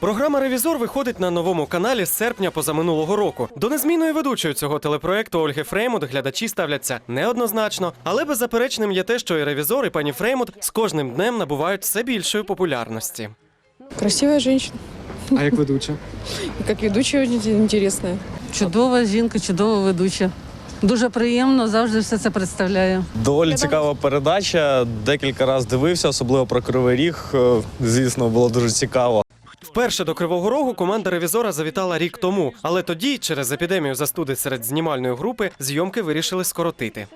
Програма Ревізор виходить на новому каналі з серпня позаминулого року. До незмінної ведучої цього телепроекту Ольги Фреймут глядачі ставляться неоднозначно, але беззаперечним є те, що і ревізор, і пані Фреймут з кожним днем набувають все більшої популярності. Красивая женщина. А як ведуча? И как ведущая очень. Чудова жінка, чудова ведуча. Дуже приємно, завжди все це представляю. Доволі цікава передача. Декілька разів дивився, особливо про Кривий Ріг. Е, Звісно, було дуже цікаво. Вперше до Кривого Рогу команда ревізора завітала рік тому, але тоді, через епідемію застуди серед знімальної групи, зйомки вирішили скоротити.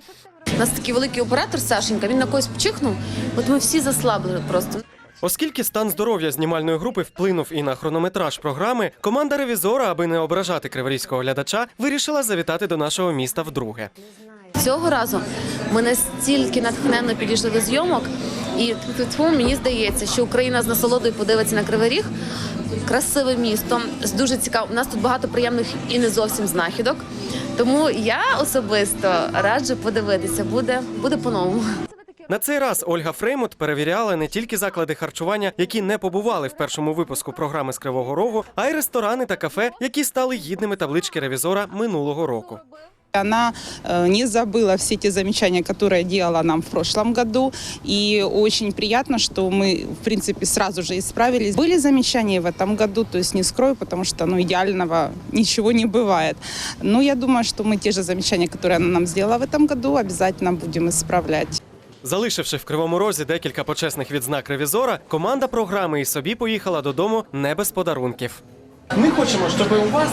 У нас такий великий оператор Сашенька, він на когось почихнув, от ми всі заслабли просто. Оскільки стан здоров'я знімальної групи вплинув і на хронометраж програми, команда ревізора, аби не ображати криворізького глядача, вирішила завітати до нашого міста вдруге. Цього разу ми настільки натхненно підійшли до зйомок, і тьфу-тьфу, мені здається, що Україна з насолодою подивиться на Кривий Ріг. Красиве місто, з дуже цікаво. У нас тут багато приємних і не зовсім знахідок. Тому я особисто раджу подивитися. Буде буде по-новому. На цей раз Ольга Фреймут перевіряла не тільки заклади харчування, які не побували в першому випуску програми з Кривого Рогу, а й ресторани та кафе, які стали гідними таблички ревізора минулого року. Она э, не забыла все те замечания, которые делала нам в прошлом году. И очень приятно, что мы, в принципе, сразу же исправились. Были замечания и в этом году, то есть не скрою, потому что ну, идеального ничего не бывает. Но я думаю, что мы те же замечания, которые она нам сделала в этом году, обязательно будем исправлять. Залишивши в Кривому Розі декілька почесних відзнак ревізора, команда програми і собі поїхала додому не без подарунків. Ми хочемо, щоб у вас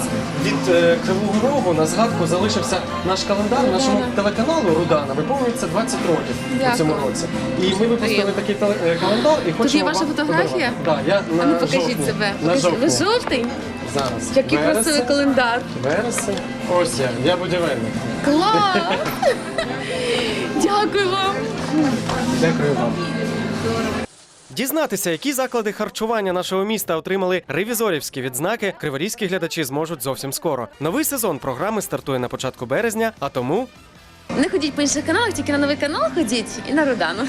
від е, Кривого Рогу на згадку залишився наш календар нашому телеканалу Рудана. Виповнюється 20 років у цьому році. І ми випустили такий теле- е, календар і хочемо є ваша вам фотографія? подарувати. Да, я на А ну покажіть жовтну. себе. На Покажіть. Ви жовтий? Зараз. Який Вересень, красивий календар. Вересень. Ось я, я будівельник. Клас! Дякую вам. Дякую вам. Дізнатися, які заклади харчування нашого міста отримали ревізорівські відзнаки, криворізькі глядачі зможуть зовсім скоро. Новий сезон програми стартує на початку березня, а тому Не ходіть по інших каналах, тільки на новий канал ходіть і на Рудану.